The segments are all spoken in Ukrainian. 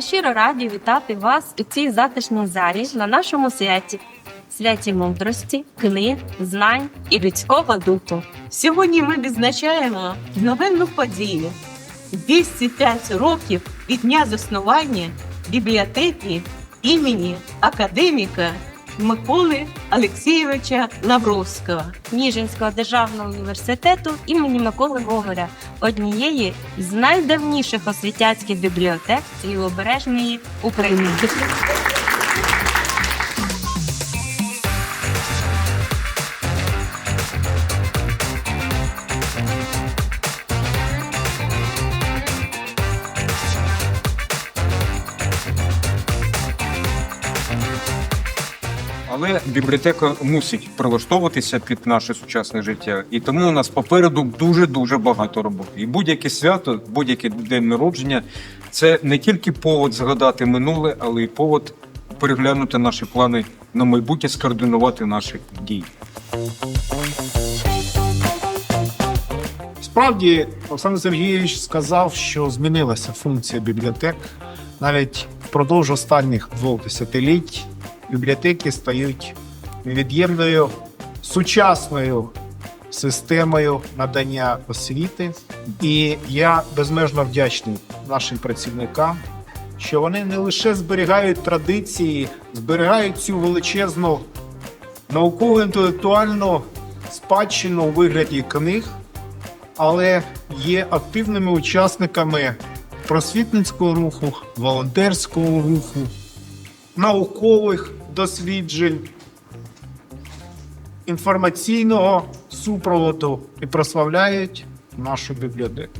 Щиро раді вітати вас у цій затишній залі на нашому святі, святі мудрості, книг, знань і людського духу. Сьогодні ми відзначаємо новинну подію 205 років від дня заснування бібліотеки імені академіка Миколи Олексійовича Лавровського. Ніжинського державного університету імені Миколи Гоголя, однієї з найдавніших освітянських бібліотек Лівобережної України. Але бібліотека мусить прилаштовуватися під наше сучасне життя, і тому у нас попереду дуже дуже багато роботи. І будь-яке свято, будь-який день народження це не тільки повод згадати минуле, але й повод переглянути наші плани на майбутнє, скоординувати наші дії. Справді, Олександр Сергійович сказав, що змінилася функція бібліотек. Навіть впродовж останніх двох десятиліть бібліотеки стають невід'ємною сучасною системою надання освіти. І я безмежно вдячний нашим працівникам, що вони не лише зберігають традиції, зберігають цю величезну науково-інтелектуальну спадщину у вигляді книг, але є активними учасниками просвітницького руху, волонтерського руху, наукових досліджень, інформаційного супроводу і прославляють нашу бібліотеку.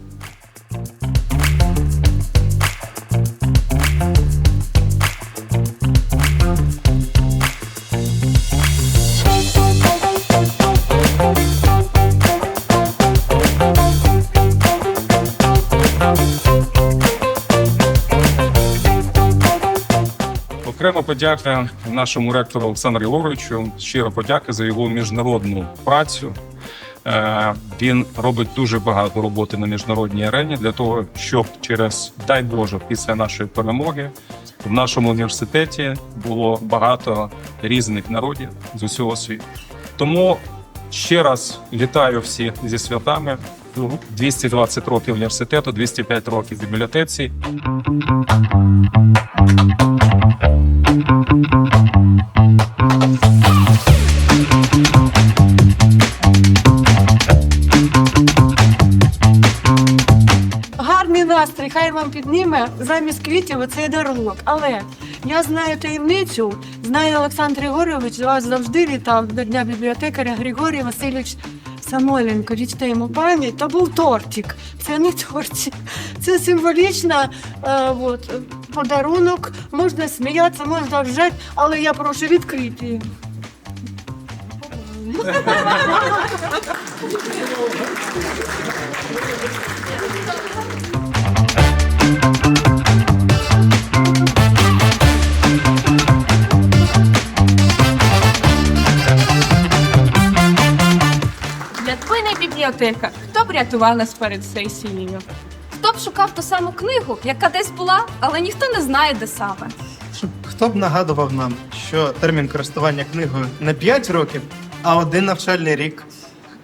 Окрема подяка нашому ректору Олександру Єлоровичу. Щиро подяка за його міжнародну працю. Е, Він робить дуже багато роботи на міжнародній арені для того, щоб через дай Боже, після нашої перемоги в нашому університеті було багато різних народів з усього світу. Тому ще раз вітаю всіх зі святами. 220 років університету, 205 років бібліотеці. гарний настрій, хай вам підніме замість квітів оцей дарунок. Але я знаю таємницю, знаю Олександр Григорович, вас завжди вітав до Дня бібліотекаря Григорій Васильович Самойленко. Вічте йому пам'ять, то був тортик. Це не тортик, це символічна е, от, подарунок. Можна сміятися, можна ржати, але я прошу відкрити. його. бібліотека. Хто б рятував нас перед сесією? Хто б шукав ту саму книгу, яка десь була, але ніхто не знає, де саме. Хто б нагадував нам, що термін користування книгою не 5 років, а один навчальний рік.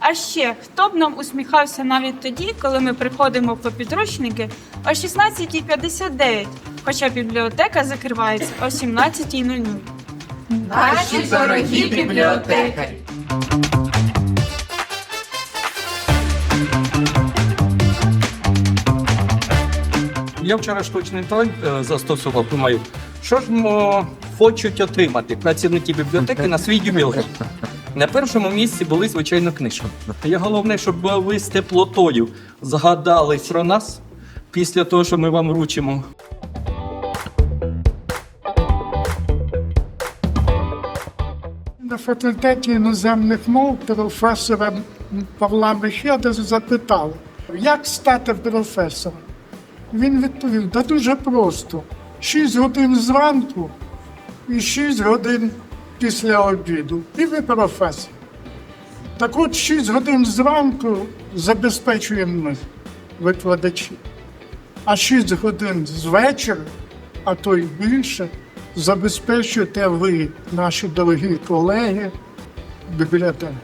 А ще хто б нам усміхався навіть тоді, коли ми приходимо по підручники о 16.59, хоча бібліотека закривається о 17.00. Наші дорогі бібліотекарі. Я вчора штучний інтелект застосував, думаю, що ж хочуть отримати працівники бібліотеки на свій ювілей. На першому місці були, звичайно, книжки. Я головне, щоб ви з теплотою згадали про нас після того, що ми вам вручимо. На факультеті іноземних мов професора Павла Михеда запитали, як стати професором. Він відповів: да дуже просто: 6 годин зранку і 6 годин після обіду. І ви професор. Так от 6 годин зранку забезпечуємо ми, викладачі, а 6 годин з вечора а то й більше, забезпечуєте ви, наші дорогі колеги, бібліотеки.